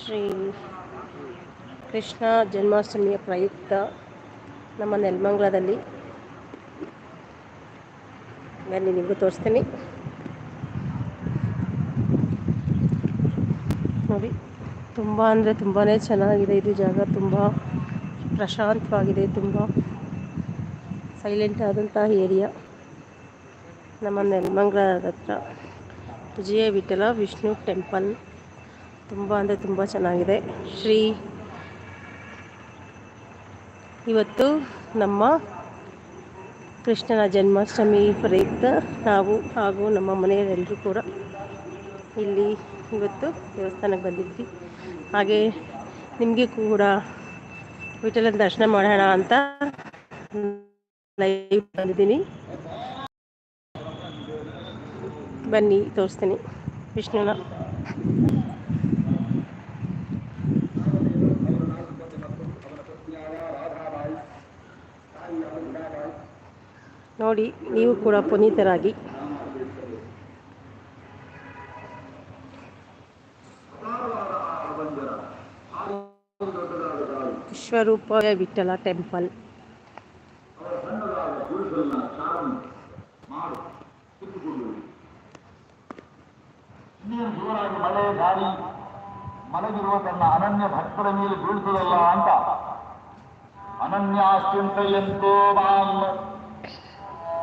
ಶ್ರೀ ಕೃಷ್ಣ ಜನ್ಮಾಷ್ಟಮಿಯ ಪ್ರಯುಕ್ತ ನಮ್ಮ ನೆಲಮಂಗಲದಲ್ಲಿ. ಬನ್ನಿ ನಿಮಗೂ ತೋರಿಸ್ತೀನಿ. ನೋಡಿ, ತುಂಬ ಅಂದರೆ ತುಂಬಾ ಚೆನ್ನಾಗಿದೆ ಇದು ಜಾಗ. ತುಂಬ ಪ್ರಶಾಂತವಾಗಿದೆ, ತುಂಬ ಸೈಲೆಂಟ್ ಆದಂಥ ಏರಿಯಾ. ನಮ್ಮ ನೆಲಮಂಗಲದ ಹತ್ರ. ವಿಜಯ ವಿಠಲ ವಿಷ್ಣು ಟೆಂಪಲ್. ತುಂಬ ಅಂದರೆ ತುಂಬ ಚೆನ್ನಾಗಿದೆ. ಶ್ರೀ ಇವತ್ತು ನಮ್ಮ ಕೃಷ್ಣನ ಜನ್ಮಾಷ್ಟಮಿ ಪ್ರಯುಕ್ತ ನಾವು ಹಾಗೂ ನಮ್ಮ ಮನೆಯವರೆಲ್ಲರೂ ಕೂಡ ಇಲ್ಲಿ ಇವತ್ತು ದೇವಸ್ಥಾನಕ್ಕೆ ಬಂದಿದ್ವಿ. ಹಾಗೆ ನಿಮಗೆ ಕೂಡ ವಿಠಲನ ದರ್ಶನ ಮಾಡೋಣ ಅಂತ ಲೈವ್ ಬಂದಿದ್ದೀನಿ. ಬನ್ನಿ ತೋರಿಸ್ತೀನಿ ವಿಷ್ಣುನ. ನೋಡಿ, ನೀವು ಕೂಡ ಪುನೀತರಾಗಿ. ವಿಶ್ವರೂಪ ವಿಠಲ ಟೆಂಪಲ್. ಮಳೆ ಗಾಳಿ ಮಲಗಿರುವ ತನ್ನ ಅನನ್ಯ ಭಕ್ತರ ಮೇಲೆ ಬೀಳ್ತದಲ್ಲ ಅಂತ. ಅನನ್ಯಾಶ್ಚಿಂತೆಯಂತೋ ಮಾಂ.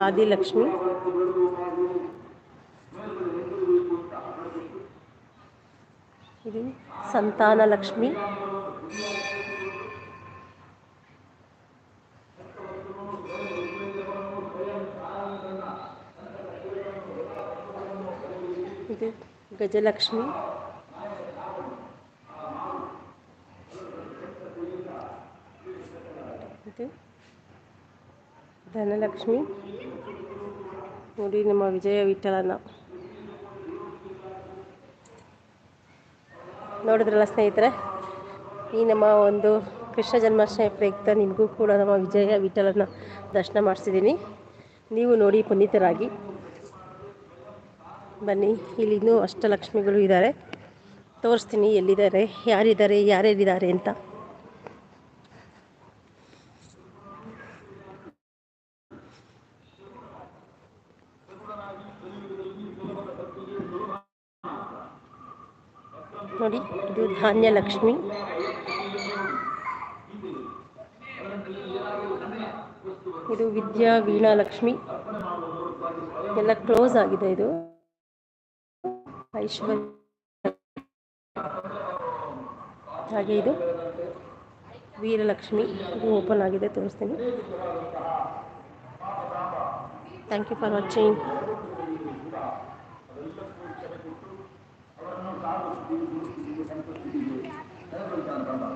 ಆದಿಲಕ್ಷ್ಮಿ ಇದು ಸಂತಾನ ಲಕ್ಷ್ಮಿ ಇದು ಗಜಲಕ್ಷ್ಮಿ ಇದು ಧನಲಕ್ಷ್ಮಿ. ನೋಡಿ ನಮ್ಮ ವಿಜಯ ವಿಠಲನ. ನೋಡಿದ್ರಲ್ಲ ಸ್ನೇಹಿತರೆ, ಈ ನಮ್ಮ ಒಂದು ಕೃಷ್ಣ ಜನ್ಮಾಷ್ಟಮಿ ಪ್ರಯುಕ್ತ ನಿಮಗೂ ಕೂಡ ನಮ್ಮ ವಿಜಯ ವಿಠಲನ ದರ್ಶನ ಮಾಡಿಸಿದ್ದೀನಿ. ನೀವು ನೋಡಿ ಪುನೀತರಾಗಿ. ಬನ್ನಿ, ಇಲ್ಲಿ ಇನ್ನೂ ಅಷ್ಟಲಕ್ಷ್ಮಿಗಳು ಇದ್ದಾರೆ. ತೋರಿಸ್ತೀನಿ ಎಲ್ಲಿದ್ದಾರೆ, ಯಾರಿದ್ದಾರೆ, ಯಾರ್ಯಾರಿದ್ದಾರೆ ಅಂತ. ನೋಡಿ, ಇದು ಧಾನ್ಯ ಲಕ್ಷ್ಮಿ. ಇದು ವಿದ್ಯಾ ವೀಣಾ ಲಕ್ಷ್ಮಿ. ಎಲ್ಲ ಕ್ಲೋಸ್ ಆಗಿದೆ ಇದು. ಐಶ್ವರ್ಯ. ಹಾಗೆ ಇದು ವೀರಲಕ್ಷ್ಮಿ. ಇದು ಓಪನ್ ಆಗಿದೆ, ತೋರಿಸ್ತೀನಿ. Thank you for watching saya